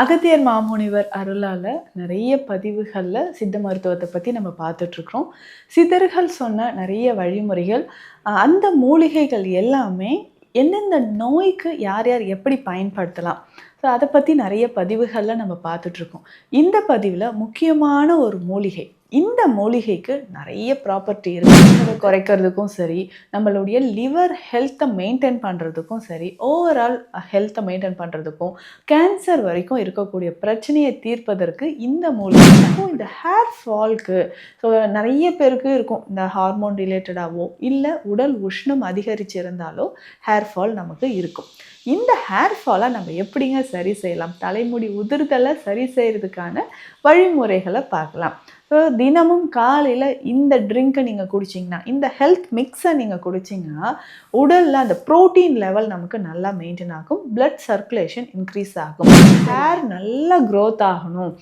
அகத்தியர் மாமுனிவர் அருளால் நிறைய பதிவுகளில் சித்த மருத்துவத்தை பற்றி நம்ம பார்த்துட்ருக்குறோம். சித்தர்கள் சொன்ன நிறைய வழிமுறைகள் அந்த மூலிகைகள் எல்லாமே எந்தெந்த நோய்க்கு யார் யார் எப்படி பயன்படுத்தலாம்? ஸோ அதை பற்றி நிறைய பதிவுகளில் நம்ம பார்த்துட்ருக்கோம். இந்த பதிவில் முக்கியமான ஒரு மூலிகை இந்த மூலிகைக்கு நிறைய ப்ராப்பர்ட்டி இருக்குது குறைக்கிறதுக்கும் சரி நம்மளுடைய லிவர் ஹெல்த்தை மெயின்டைன் பண்ணுறதுக்கும் சரி ஓவரால் ஹெல்த்தை மெயின்டைன் பண்ணுறதுக்கும் கேன்சர் வரைக்கும் இருக்கக்கூடிய பிரச்சனையை தீர்ப்பதற்கு இந்த மூலிகை இந்த ஹேர் ஃபால்க்கு ஸோ நிறைய பேருக்கு இருக்கும். இந்த ஹார்மோன் ரிலேட்டடாகவோ இல்லை உடல் உஷ்ணம் அதிகரிச்சிருந்தாலோ ஹேர் ஃபால் நமக்கு இருக்கும். இந்த ஹேர் ஃபாலை நம்ம எப்படிங்க சரி செய்யலாம். தலைமுடி உதிர்தலை சரி செய்கிறதுக்கான வழிமுறைகளை பார்க்கலாம். தினமும் காலையில் இந்த ட்ரிங்க்கை நீங்கள் குடிச்சிங்கன்னா இந்த ஹெல்த் மிக்ஸை நீங்கள் குடிச்சிங்கன்னா உடலில் அந்த ப்ரோட்டீன் லெவல் நமக்கு நல்லா மெயின்டைன் ஆகும். பிளட் சர்க்குலேஷன் இன்க்ரீஸ் ஆகும். ஹேர் நல்லா க்ரோத் ஆகணும்.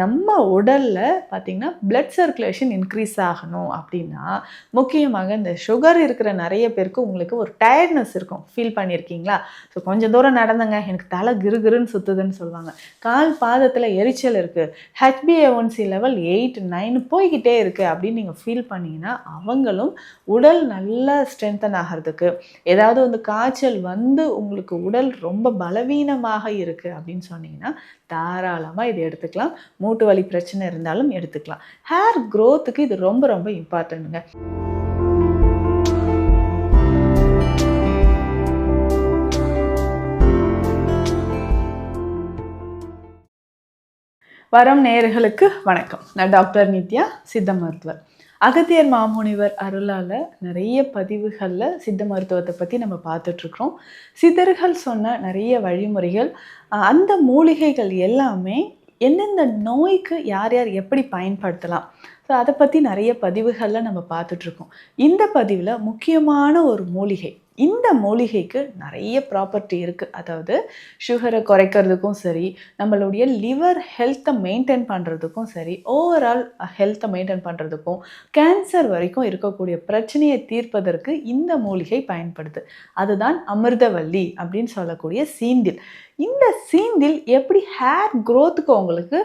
நம்ம உடலில் பார்த்திங்கன்னா பிளட் சர்க்குலேஷன் இன்க்ரீஸ் ஆகணும் அப்படின்னா முக்கியமாக இந்த சுகர் இருக்கிற நிறைய பேருக்கு உங்களுக்கு ஒரு டயர்ட்னஸ் இருக்கும். ஃபீல் பண்ணியிருக்கீங்களா ஸோ கொஞ்சம் தூரம் நடந்தங்க. எனக்கு தலை கிருகிருன்னு சுற்றுதுன்னு சொல்லுவாங்க. கால் பாதத்தில் எரிச்சல் இருக்குது ஹெச்பிஏஒன்சி லெவல் எயிட் நைன் போய்கிட்டே இருக்குது அப்படின்னு நீங்கள் ஃபீல் பண்ணிங்கன்னா அவங்களும் உடல் நல்லா ஸ்ட்ரென்தன் ஆகிறதுக்கு ஏதாவது வந்து காய்ச்சல் வந்து உங்களுக்கு உடல் ரொம்ப பலவீனமாக இருக்குது அப்படின்னு சொன்னீங்கன்னா தாராளமாக இதை எடுத்துக்கலாம். மூட்டு வலி பிரச்சனை இருந்தாலும் எடுத்துக்கலாம். ஹேர் க்ரோத்துக்கு இது ரொம்ப ரொம்ப இம்பார்ட்டன்ட்டுங்க வரம் நேயர்களுக்கு வணக்கம். நான் டாக்டர் நித்யா சித்த மருத்துவர். அகத்தியர் மாமுனிவர் அருளால் நிறைய பதிவுகளில் சித்த மருத்துவத்தை பற்றி நம்ம பார்த்துட்ருக்குறோம். சித்தர்கள் சொன்ன நிறைய வழிமுறைகள் அந்த மூலிகைகள் எல்லாமே எந்தெந்த நோய்க்கு யார் யார் எப்படி பயன்படுத்தலாம்? ஸோ அதை பற்றி நிறைய பதிவுகளில் நம்ம பார்த்துட்ருக்கோம். இந்த பதிவில் முக்கியமான ஒரு மூலிகை இந்த மூலிகைக்கு நிறைய ப்ராப்பர்ட்டி இருக்குது அதாவது சுகரை குறைக்கிறதுக்கும் சரி நம்மளுடைய லிவர் ஹெல்த்தை மெயின்டைன் பண்ணுறதுக்கும் சரி ஓவரால் ஹெல்த்தை மெயின்டைன் பண்ணுறதுக்கும் கேன்சர் வரைக்கும் இருக்கக்கூடிய பிரச்சனையை தீர்ப்பதற்கு இந்த மூலிகை பயன்படுது. அதுதான் அமிர்தவல்லி அப்படின்னு சொல்லக்கூடிய சீந்தில். இந்த சீந்தில் எப்படி ஹேர் க்ரோத்துக்கு உங்களுக்கு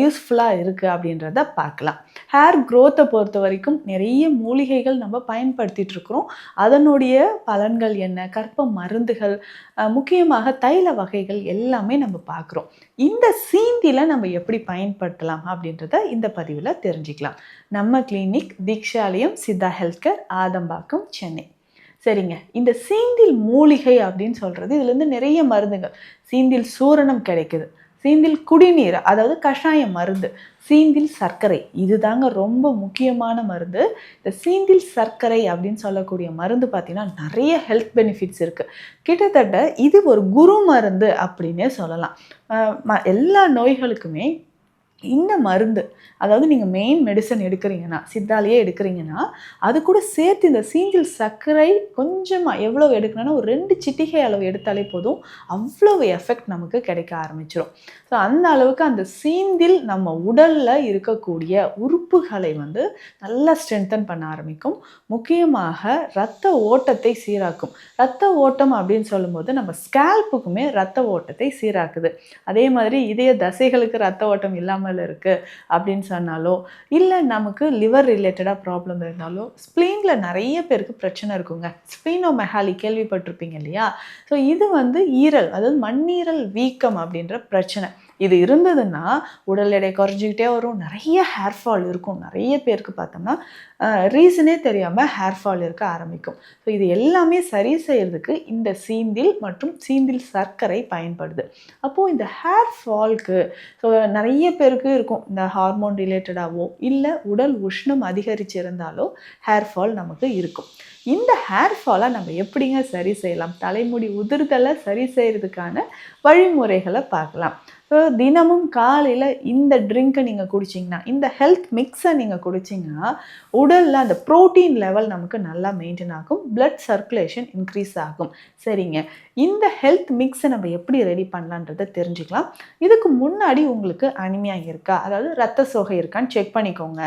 யூஸ்ஃபுல்லாக இருக்குது அப்படின்றத பார்க்கலாம். ஹேர் க்ரோத்தை பொறுத்த வரைக்கும் நிறைய மூலிகைகள் நம்ம பயன்படுத்திகிட்ருக்குறோம் அதனுடைய பல பலன்கள் என்ன கற்ப மருந்துகள் முக்கியமாக தைல வகைகள் எல்லாமே நம்ம பார்க்குறோம். இந்த சீந்தியில் நம்ம எப்படி பயன்படுத்தலாம் அப்படின்றத இந்த பதிவில் தெரிஞ்சுக்கலாம். நம்ம clinic Deekshalayam Siddha health care Adambakkam Chennai. சரிங்க. இந்த சீந்தில் மூலிகை அப்படின்னு சொல்கிறது இதுலேருந்து நிறைய மருந்துகள். சீந்தில் சூரணம் கிடைக்குது. சீந்தில் குடிநீர் அதாவது கஷாய மருந்து சீந்தில் சர்க்கரை. இதுதாங்க ரொம்ப முக்கியமான மருந்து. இந்த சீந்தில் சர்க்கரை அப்படின்னு சொல்லக்கூடிய மருந்து பார்த்திங்கன்னா நிறைய ஹெல்த் பெனிஃபிட்ஸ் இருக்குது கிட்டத்தட்ட இது ஒரு குரு மருந்து அப்படின்னே சொல்லலாம். ம- எல்லா நோய்களுக்குமே இந்த மருந்து. அதாவது நீங்கள் மெயின் மெடிசன் எடுக்கிறீங்கன்னா சித்தாலேயே எடுக்கிறீங்கன்னா அது கூட சேர்த்து இந்த சீங்கில் சர்க்கரை கொஞ்சமாக எவ்வளோ எடுக்கணும்னா ஒரு ரெண்டு சிட்டிகை அளவு எடுத்தாலே போதும். அவ்வளவு எஃபெக்ட் நமக்கு கிடைக்க ஆரம்பிச்சிடும் ஸோ அந்த அளவுக்கு அந்த சீந்தில் நம்ம உடலில் இருக்கக்கூடிய உறுப்புகளை வந்து நல்லா ஸ்ட்ரென்தன் பண்ண ஆரம்பிக்கும். முக்கியமாக இரத்த ஓட்டத்தை சீராக்கும். இரத்த ஓட்டம் அப்படின்னு சொல்லும்போது நம்ம ஸ்கேல்ப்புக்குமே இரத்த ஓட்டத்தை சீராக்குது. அதே மாதிரி இதய தசைகளுக்கு ரத்த ஓட்டம் இல்லாமல் இருக்குது அப்படின்னு சொன்னாலோ இல்லை நமக்கு லிவர் ரிலேட்டடாக ப்ராப்ளம் இருந்தாலோ ஸ்ப்ளீனில் நிறைய பேருக்கு பிரச்சனை இருக்குங்க. ஸ்ப்ளீனோ மெஹாலி கேள்விப்பட்டிருப்பீங்க இல்லையா? ஸோ இது வந்து ஈரல் அதாவது மண்ணீரல் வீக்கம் அப்படின்ற பிரச்சனை. இது இருந்ததுன்னா உடல் எடை குறைஞ்சிக்கிட்டே வரும். நிறைய ஹேர் ஃபால் இருக்கும். நிறைய பேருக்கு பார்த்தோம்னா ரீசனே தெரியாமல் ஹேர் ஃபால் இருக்க ஆரம்பிக்கும். ஸோ இது எல்லாமே சரி செய்கிறதுக்கு இந்த சீந்தில் மற்றும் சீந்தில் சர்க்கரை பயன்படுது. அப்போது இந்த ஹேர் ஃபால்க்கு ஸோ நிறைய பேருக்கு இருக்கும். இந்த ஹார்மோன் ரிலேட்டடாகவோ இல்லை உடல் உஷ்ணம் அதிகரிச்சிருந்தாலோ ஹேர் ஃபால் நமக்கு இருக்கும். இந்த ஹேர் ஃபாலை நம்ம எப்படிங்க சரி செய்யலாம்? தலைமுடி உதிர்தலை சரி செய்கிறதுக்கான வழிமுறைகளை பார்க்கலாம். ஸோ தினமும் காலையில் இந்த ட்ரிங்க்கை நீங்கள் குடிச்சிங்கன்னா இந்த ஹெல்த் மிக்ஸை நீங்கள் குடிச்சிங்கன்னா உடலில் அந்த ப்ரோட்டீன் லெவல் நமக்கு நல்லா மெயின்டைன் ஆகும். பிளட் சர்க்குலேஷன் இன்க்ரீஸ் ஆகும். சரிங்க. இந்த ஹெல்த் மிக்ஸை நம்ம எப்படி ரெடி பண்ணலான்றதை தெரிஞ்சுக்கலாம். இதுக்கு முன்னாடி உங்களுக்கு அனிமையாக இருக்கா? அதாவது ரத்த சோகை இருக்கான்னு செக் பண்ணிக்கோங்க.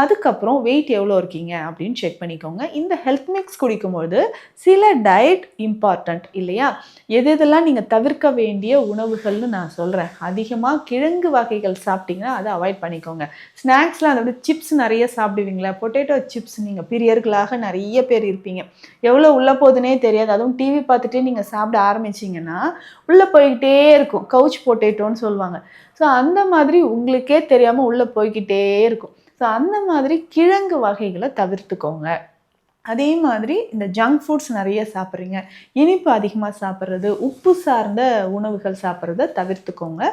அதுக்கப்புறம் வெயிட் எவ்வளோ இருக்கீங்க அப்படின்னு செக் பண்ணிக்கோங்க. இந்த ஹெல்த் மிக்ஸ் குடிக்கும்போது சில டயட் இம்பார்ட்டண்ட் இல்லையா? எது எதெல்லாம் நீங்கள் தவிர்க்க வேண்டிய உணவுகள்னு நான் சொல்கிறேன் அதிகமாக கிழங்கு வகைகள் சாப்பிட்டீங்கன்னா அதை அவாய்ட் பண்ணிக்கோங்க. ஸ்நாக்ஸில் விட சிப்ஸ் நிறைய சாப்பிடுவீங்களா? பொட்டேட்டோ சிப்ஸ் நீங்கள் பிரியர்களாக நிறைய பேர் இருப்பீங்க. எவ்வளோ உள்ளே போகுதுன்னே தெரியாது. அதுவும் டிவி பார்த்துட்டே நீங்கள் சாப்பிட ஆரம்பிச்சிங்கன்னா உள்ளே போய்கிட்டே இருக்கும். கவுச் பொட்டேட்டோன்னு சொல்லுவாங்க. ஸோ அந்த மாதிரி உங்களுக்கே தெரியாமல் உள்ளே போய்கிட்டே இருக்கும். ஸோ அந்த மாதிரி கிழங்கு வகைகளை தவிர்த்துக்கோங்க. அதே மாதிரி இந்த ஜங்க் ஃபுட்ஸ் நிறைய சாப்பிட்றீங்க. இனிப்பு அதிகமாக சாப்பிட்றது உப்பு சார்ந்த உணவுகள் சாப்பிட்றத தவிர்த்துக்கோங்க.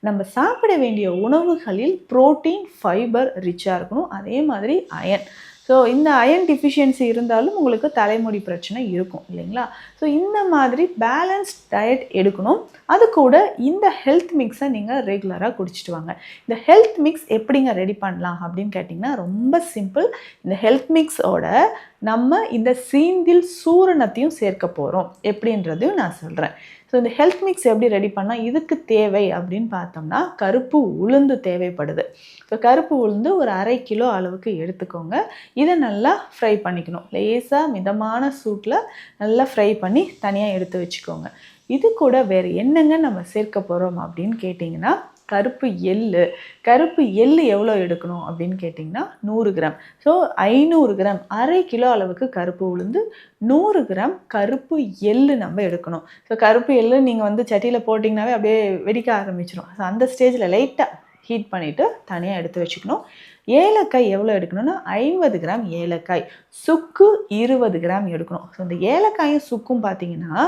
நம்ம சாப்பிட வேண்டிய உணவுகளில் புரோட்டீன் ஃபைபர் ரிச்சாக இருக்கணும். அதே மாதிரி அயன் ஸோ இந்த அயன் டிஃபிஷியன்சி இருந்தாலும் உங்களுக்கு தலைமுடி பிரச்சனை இருக்கும் இல்லைங்களா? ஸோ இந்த மாதிரி பேலன்ஸ்ட் டயட் எடுக்கணும். அது கூட இந்த ஹெல்த் மிக்ஸை நீங்கள் ரெகுலராக குடிச்சிட்டு வாங்க. இந்த ஹெல்த் மிக்ஸ் எப்படிங்க ரெடி பண்ணலாம் அப்படின்னு கேட்டிங்கன்னா ரொம்ப சிம்பிள் இந்த ஹெல்த் மிக்ஸோட நம்ம இந்த சீந்தில் சூரணத்தையும் சேர்க்க போகிறோம் எப்படின்றதையும் நான் சொல்கிறேன் ஸோ இந்த ஹெல்த் மிக்ஸ் எப்படி ரெடி பண்ணால் இதுக்கு தேவை அப்படின்னு பார்த்தோம்னா கருப்பு உளுந்து தேவைப்படுது. ஸோ கருப்பு உளுந்து ஒரு அரை கிலோ அளவுக்கு எடுத்துக்கோங்க. இதை நல்லா ஃப்ரை பண்ணிக்கணும். லேசாக மிதமான சூட்டில் நல்லா ஃப்ரை பண்ணி தனியாக எடுத்து வச்சுக்கோங்க. இது கூட வேறு என்னங்க நம்ம சேர்க்க போகிறோம் அப்படின்னு கேட்டிங்கன்னா கருப்பு எள்ளு. கருப்பு எள்ளு எவ்வளோ எடுக்கணும் அப்படின்னு கேட்டிங்கன்னா நூறு கிராம். ஸோ ஐநூறு கிராம் அரை கிலோ அளவுக்கு கருப்பு உளுந்து நூறு கிராம் கருப்பு எள்ளு நம்ம எடுக்கணும். ஸோ கருப்பு எள்ளு நீங்கள் வந்து சட்டியில் போட்டிங்கனாவே அப்படியே வெடிக்க ஆரம்பிச்சிடும் ஸோ அந்த ஸ்டேஜில் லைட்டாக ஹீட் பண்ணிவிட்டு தனியாக எடுத்து வச்சுக்கணும். ஏலக்காய் எவ்வளோ எடுக்கணும்னா ஐம்பது கிராம் ஏலக்காய் சுக்கு இருபது கிராம் எடுக்கணும். ஸோ இந்த ஏலக்காயும் சுக்கும் பார்த்தீங்கன்னா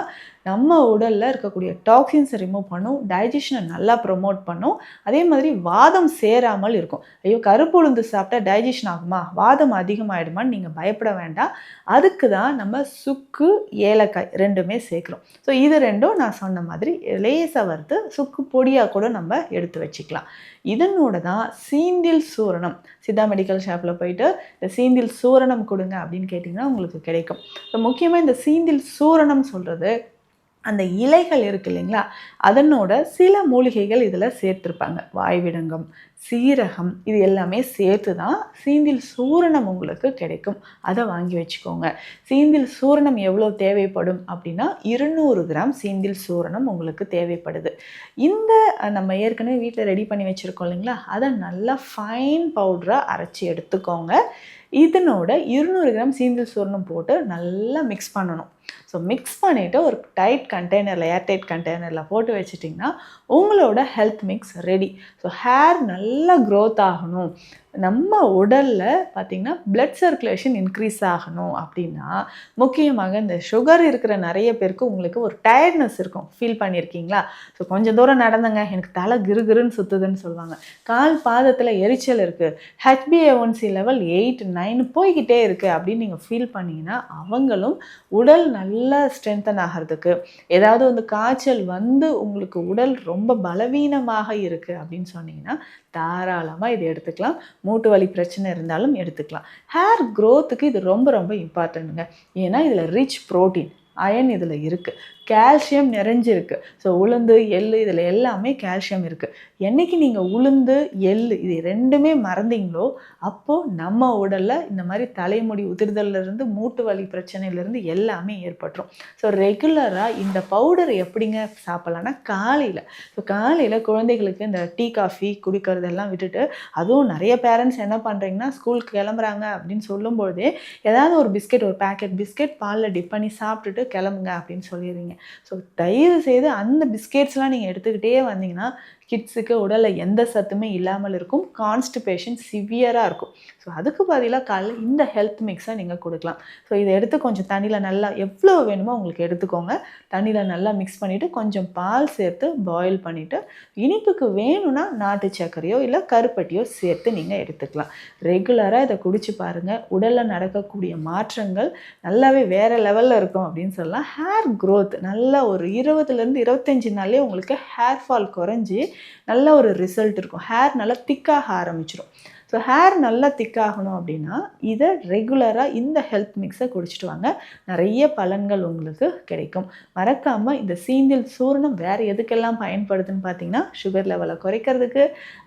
நம்ம உடலில் இருக்கக்கூடிய டாக்ஸின்ஸை ரிமூவ் பண்ணும் டைஜஷனை நல்லா ப்ரொமோட் பண்ணும். அதே மாதிரி வாதம் சேராமல் இருக்கும். ஐயோ கருப்பு உளுந்து சாப்பிட்டா டைஜஷன் ஆகுமா? வாதம் அதிகமாகிடுமான்னு நீங்கள் பயப்பட வேண்டாம். அதுக்கு தான் நம்ம சுக்கு ஏலக்காய் ரெண்டுமே சேர்க்குறோம். ஸோ இது ரெண்டும் நான் சொன்ன மாதிரி லேசாக வறுத்து சுக்கு பொடியாக கூட நம்ம எடுத்து வச்சுக்கலாம். இதனோட தான் சீந்தில் சூரணம். சித்தா மெடிக்கல் ஷாப்பில் போயிட்டு இந்த சீந்தில் சூரணம் கொடுங்க அப்படின்னு கேட்டிங்கன்னா உங்களுக்கு கிடைக்கும். ஸோ முக்கியமாக இந்த சீந்தில் சூரணம் சொல்கிறது அந்த இலைகள் இருக்கு இல்லைங்களா? அதனோட சில மூலிகைகள் இதில் சேர்த்துருப்பாங்க. வாய்விடங்கம் சீரகம் இது எல்லாமே சேர்த்து தான் சீந்தில் சூரணம் உங்களுக்கு கிடைக்கும். அதை வாங்கி வச்சுக்கோங்க. சீந்தில் சூரணம் எவ்வளோ தேவைப்படும் அப்படின்னா இருநூறு கிராம் சீந்தில் சூரணம் உங்களுக்கு தேவைப்படுது. இந்த நம்ம ஏற்கனவே வீட்டில் ரெடி பண்ணி வச்சுருக்கோம் இல்லைங்களா? அதை நல்லா ஃபைன் பவுடராக அரைச்சி எடுத்துக்கோங்க. இதனோட இருநூறு கிராம் சீந்தில் சூர்ணம் போட்டு நல்லா மிக்ஸ் பண்ணணும். ஸோ மிக்ஸ் பண்ணிவிட்டு ஒரு டைட் கண்டெய்னரில் ஏர் டைட் கண்டெய்னரில் போட்டு வச்சிட்டிங்கன்னா உங்களோட health mix ready so hair நல்லா க்ரோத் ஆகணும். நம்ம உடலில் பார்த்திங்கன்னா பிளட் சர்க்குலேஷன் இன்க்ரீஸ் ஆகணும் அப்படின்னா முக்கியமாக இந்த சுகர் இருக்கிற நிறைய பேருக்கு உங்களுக்கு ஒரு டயர்ட்னஸ் இருக்கும். ஃபீல் பண்ணியிருக்கீங்களா ஸோ கொஞ்சம் தூரம் நடந்தங்க எனக்கு தலை கிருகிருன்னு சுற்றுதுன்னு சொல்லுவாங்க. கால் பாதத்தில் எரிச்சல் இருக்குது ஹெச்பிஏஒன்சி லெவல் எயிட் நைன் போய்கிட்டே இருக்குது அப்படின்னு நீங்கள் ஃபீல் பண்ணிங்கன்னா அவங்களும் உடல் நல்லா ஸ்ட்ரென்தன் ஆகிறதுக்கு ஏதாவது வந்து காய்ச்சல் வந்து உங்களுக்கு உடல் ரொம்ப பலவீனமாக இருக்குது அப்படின்னு சொன்னீங்கன்னா தாராளமாக இதை எடுத்துக்கலாம். மூட்டு வலி பிரச்சனை இருந்தாலும் எடுத்துக்கலாம். ஹேர் க்ரோத்துக்கு இது ரொம்ப ரொம்ப இம்பார்ட்டண்ட்டுங்க ஏன்னா இதில் ரிச் ப்ரோட்டீன் அயன் இதில் இருக்குது கால்சியம் நிறைஞ்சிருக்கு. ஸோ உளுந்து எள் இதில் எல்லாமே கால்சியம் இருக்குது என்றைக்கு நீங்கள் உளுந்து எள் இது ரெண்டுமே மறந்தீங்களோ அப்போது நம்ம உடலில் இந்த மாதிரி தலைமுடி உதிர்தல்லேருந்து மூட்டு வலி பிரச்சனையிலேருந்து எல்லாமே ஏற்பட்டுரும். ஸோ ரெகுலராக இந்த பவுடர் எப்படிங்க சாப்பிட்லான்னா காலையில். ஸோ காலையில் குழந்தைகளுக்கு இந்த டீ காஃபி குடிக்கிறதெல்லாம் விட்டுட்டு அதுவும் நிறைய பேரண்ட்ஸ் என்ன பண்ணுறீங்கன்னா ஸ்கூலுக்கு கிளம்புறாங்க அப்படின்னு சொல்லும்போதே ஏதாவது ஒரு பிஸ்கெட் ஒரு பேக்கெட் பிஸ்கெட் பாலில் டிப் பண்ணி சாப்பிட்டுட்டு கிளம்புங்க அப்படின்னு சொல்லிடுறீங்க. ஸோ தயவு செய்து அந்த பிஸ்கெட்ஸ்லாம் நீங்கள் எடுத்துக்கிட்டே வந்தீங்கன்னா கிட்ஸுக்கு உடலில் எந்த சத்துமே இல்லாமல் இருக்கும். கான்ஸ்டிபேஷன் சிவியராக இருக்கும். ஸோ அதுக்கு பதிலாக காலைல இந்த ஹெல்த் மிக்ஸை நீங்கள் கொடுக்கலாம். ஸோ இதை எடுத்து கொஞ்சம் தண்ணியில் நல்லா எவ்வளோ வேணுமோ உங்களுக்கு எடுத்துக்கோங்க. தண்ணியில் நல்லா மிக்ஸ் பண்ணிவிட்டு கொஞ்சம் பால் சேர்த்து பாயில் பண்ணிவிட்டு இனிப்புக்கு வேணும்னா நாட்டு சர்க்கரையோ இல்லை கருப்பட்டியோ சேர்த்து நீங்கள் எடுத்துக்கலாம். ரெகுலராக இதை குடிச்சு பாருங்கள் உடலில் நடக்கக்கூடிய மாற்றங்கள் நல்லாவே வேறு லெவலில் இருக்கும் அப்படின்னு சொல்லலாம். ஹேர் க்ரோத் நல்லா ஒரு இருபதுலேருந்து இருபத்தஞ்சி நாளே உங்களுக்கு ஹேர் ஃபால் குறைஞ்சி நல்ல ஒரு ரிசல்ட் இருக்கும். ஹேர் நல்லா திக்காக ஆரம்பிச்சிடும் ஸோ ஹேர் நல்லா திக்காகணும் அப்படின்னா இதை ரெகுலராக இந்த ஹெல்த் மிக்ஸை குடிச்சிட்டு வாங்க. நிறைய பலன்கள் உங்களுக்கு கிடைக்கும். மறக்காமல் இந்த சீந்தில் சூர்ணம் வேறு எதுக்கெல்லாம் பயன்படுதுன்னு பார்த்தீங்கன்னா சுகர் லெவலை குறைக்கிறதுக்கு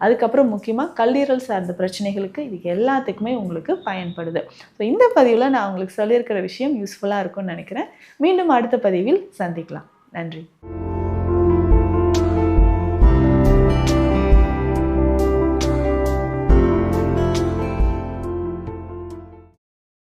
அதுக்கப்புறம் முக்கியமாக கல்லீரல் சார்ந்த பிரச்சனைகளுக்கு இது எல்லாத்துக்குமே உங்களுக்கு பயன்படுது. ஸோ இந்த பதிவில் நான் உங்களுக்கு சொல்லியிருக்கிற விஷயம் யூஸ்ஃபுல்லாக இருக்கும்னு நினைக்கிறேன். மீண்டும் அடுத்த பதிவில் சந்திக்கலாம். நன்றி.